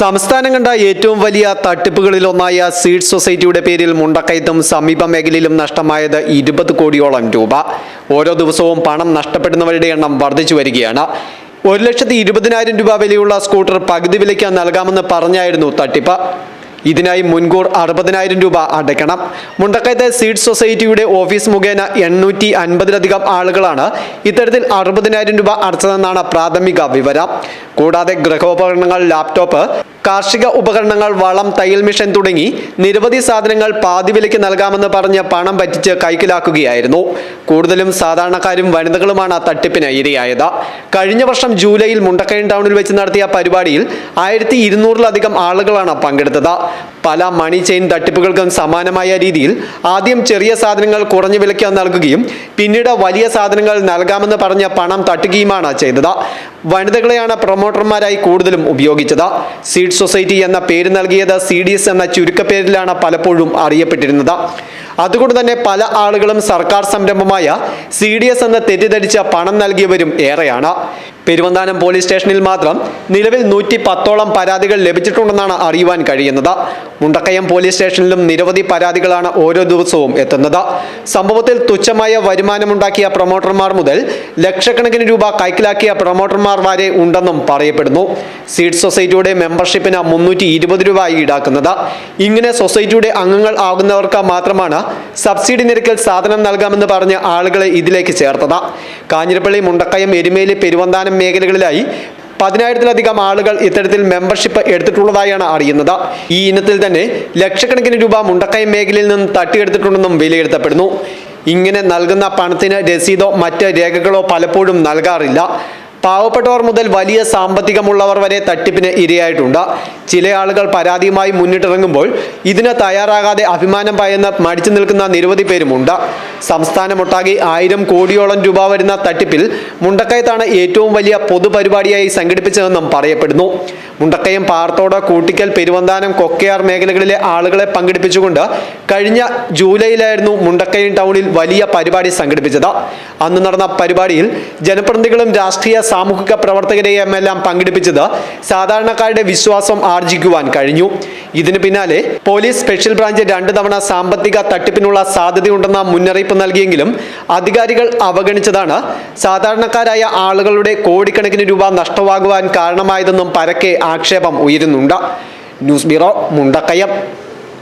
സംസ്ഥാനം കണ്ട ഏറ്റവും വലിയ തട്ടിപ്പുകളിലൊന്നായ സീഡ് സൊസൈറ്റിയുടെ പേരിൽ മുണ്ടക്കയത്തും സമീപ മേഖലയിലും നഷ്ടമായത് ഇരുപത് കോടിയോളം രൂപ. ഓരോ ദിവസവും പണം നഷ്ടപ്പെടുന്നവരുടെ എണ്ണം വർദ്ധിച്ചു വരികയാണ്. ഒരു ലക്ഷത്തി ഇരുപതിനായിരം രൂപ വിലയുള്ള സ്കൂട്ടർ പകുതി വിലയ്ക്ക് നൽകാമെന്ന് പറഞ്ഞായിരുന്നു തട്ടിപ്പ്. ഇതിനായി മുൻകൂർ അറുപതിനായിരം രൂപ അടയ്ക്കണം. മുണ്ടക്കയത്തെ സീഡ് സൊസൈറ്റിയുടെ ഓഫീസ് മുഖേന എണ്ണൂറ്റി അൻപതിലധികം ആളുകളാണ് ഇത്തരത്തിൽ അറുപതിനായിരം രൂപ അടച്ചതെന്നാണ് പ്രാഥമിക വിവരം. കൂടാതെ ഗൃഹോപകരണങ്ങൾ ലാപ്ടോപ്പ് കാർഷിക ഉപകരണങ്ങൾ വളം തയ്യൽ മിഷൻ തുടങ്ങി നിരവധി സാധനങ്ങൾ പാതി വിലയ്ക്ക് നൽകാമെന്ന് പറഞ്ഞ് പണം പറ്റിച്ച് കൈക്കലാക്കുകയായിരുന്നു. കൂടുതലും സാധാരണക്കാരും വനിതകളുമാണ് തട്ടിപ്പിന് ഇരയായത്. കഴിഞ്ഞ വർഷം ജൂലൈയിൽ മുണ്ടക്കയം ടൗണിൽ വെച്ച് നടത്തിയ പരിപാടിയിൽ ആയിരത്തി ഇരുന്നൂറിലധികം ആളുകളാണ് പങ്കെടുത്തത്. പല മണി ചെയിൻ തട്ടിപ്പുകൾക്കും സമാനമായ രീതിയിൽ ആദ്യം ചെറിയ സാധനങ്ങൾ കുറഞ്ഞ വിലയ്ക്ക് നൽകുകയും പിന്നീട് വലിയ സാധനങ്ങൾ നൽകാമെന്ന് പറഞ്ഞ പണം തട്ടുകയുമാണ് ചെയ്തത്. വനിതകളെയാണ് പ്രൊമോട്ടർമാരായി കൂടുതലും ഉപയോഗിച്ചത്. സീഡ് സൊസൈറ്റി എന്ന പേര് നൽകിയത് സി എന്ന ചുരുക്കപ്പേരിലാണ് പലപ്പോഴും അറിയപ്പെട്ടിരുന്നത്. അതുകൊണ്ട് തന്നെ പല ആളുകളും സർക്കാർ സംരംഭമായ സി ഡി എസ് എന്ന് തെറ്റിദ്ധരിച്ച പണം നൽകിയവരും ഏറെയാണ്. പെരുവന്താനം പോലീസ് സ്റ്റേഷനിൽ മാത്രം നിലവിൽ നൂറ്റി പത്തോളം പരാതികൾ ലഭിച്ചിട്ടുണ്ടെന്നാണ് അറിയുവാൻ കഴിയുന്നത്. മുണ്ടക്കയം പോലീസ് സ്റ്റേഷനിലും നിരവധി പരാതികളാണ് ഓരോ ദിവസവും എത്തുന്നത്. സംഭവത്തിൽ തുച്ഛമായ വരുമാനമുണ്ടാക്കിയ പ്രൊമോട്ടർമാർ മുതൽ ലക്ഷക്കണക്കിന് രൂപ കൈക്കലാക്കിയ പ്രൊമോട്ടർമാർ വരെ ഉണ്ടെന്നും പറയപ്പെടുന്നു. സീഡ് സൊസൈറ്റിയുടെ മെമ്പർഷിപ്പിന് മുന്നൂറ്റി രൂപ ഈടാക്കുന്നത്. ഇങ്ങനെ സൊസൈറ്റിയുടെ അംഗങ്ങൾ ആകുന്നവർക്ക് മാത്രമാണ് സബ്സിഡി നിരക്കിൽ സാധനം നൽകാമെന്ന് പറഞ്ഞ് ആളുകളെ ഇതിലേക്ക് ചേർത്തത്. കാഞ്ഞിരപ്പള്ളി മുണ്ടക്കയം എരുമേലി പെരുവന്താനം മേഖലകളിലായി പതിനായിരത്തിലധികം ആളുകൾ ഇത്തരത്തിൽ മെമ്പർഷിപ്പ് എടുത്തിട്ടുള്ളതായാണ് അറിയുന്നത്. ഈ ഇനത്തിൽ തന്നെ ലക്ഷക്കണക്കിന് രൂപ മുണ്ടക്കയം മേഖലയിൽ നിന്ന് തട്ടിയെടുത്തിട്ടുണ്ടെന്നും വിലയിരുത്തപ്പെടുന്നു. ഇങ്ങനെ നൽകുന്ന പണത്തിന് രസീതോ മറ്റ് രേഖകളോ പലപ്പോഴും നൽകാറില്ല. പാവപ്പെട്ടവർ മുതൽ വലിയ സാമ്പത്തികമുള്ളവർ വരെ തട്ടിപ്പിന് ഇരയായിട്ടുണ്ട്. ചില ആളുകൾ പരാതിയുമായി മുന്നിട്ടിറങ്ങുമ്പോൾ ഇതിന് തയ്യാറാകാതെ അഭിമാനം പയന്ന് മടിച്ചു നിൽക്കുന്ന നിരവധി പേരുമുണ്ട്. സംസ്ഥാനമൊട്ടാകെ ആയിരം കോടിയോളം രൂപ വരുന്ന തട്ടിപ്പിൽ മുണ്ടക്കയത്താണ് ഏറ്റവും വലിയ പൊതുപരിപാടിയായി സംഘടിപ്പിച്ചതെന്നും പറയപ്പെടുന്നു. മുണ്ടക്കയം പാർത്തോട് കൂട്ടിക്കൽ പെരുവന്താനം കൊക്കയാർ മേഖലകളിലെ ആളുകളെ പങ്കെടുപ്പിച്ചുകൊണ്ട് കഴിഞ്ഞ ജൂലൈയിലായിരുന്നു മുണ്ടക്കയം ടൗണിൽ വലിയ പരിപാടി സംഘടിപ്പിച്ചത്. അന്ന് നടന്ന പരിപാടിയിൽ ജനപ്രതിനിധികളും രാഷ്ട്രീയ സാമൂഹിക പ്രവർത്തകരെയും എല്ലാം പങ്കെടുപ്പിച്ചത് സാധാരണക്കാരുടെ വിശ്വാസം ആർജിക്കുവാൻ കഴിഞ്ഞു. ഇതിന് പിന്നാലെ പോലീസ് സ്പെഷ്യൽ ബ്രാഞ്ച് രണ്ട് തവണ സാമ്പത്തിക തട്ടിപ്പിനുള്ള സാധ്യതയുണ്ടെന്ന മുന്നറിയിപ്പ് നൽകിയെങ്കിലും അധികാരികൾ അവഗണിച്ചതാണ്. സാധാരണക്കാരായ ആളുകളുടെ കോടിക്കണക്കിന് രൂപ നഷ്ടമാകുവാൻ കാരണമായതെന്നും പരക്കെ ആക്ഷേപം ഉയരുന്നുണ്ട്. News bureau Mundakayam.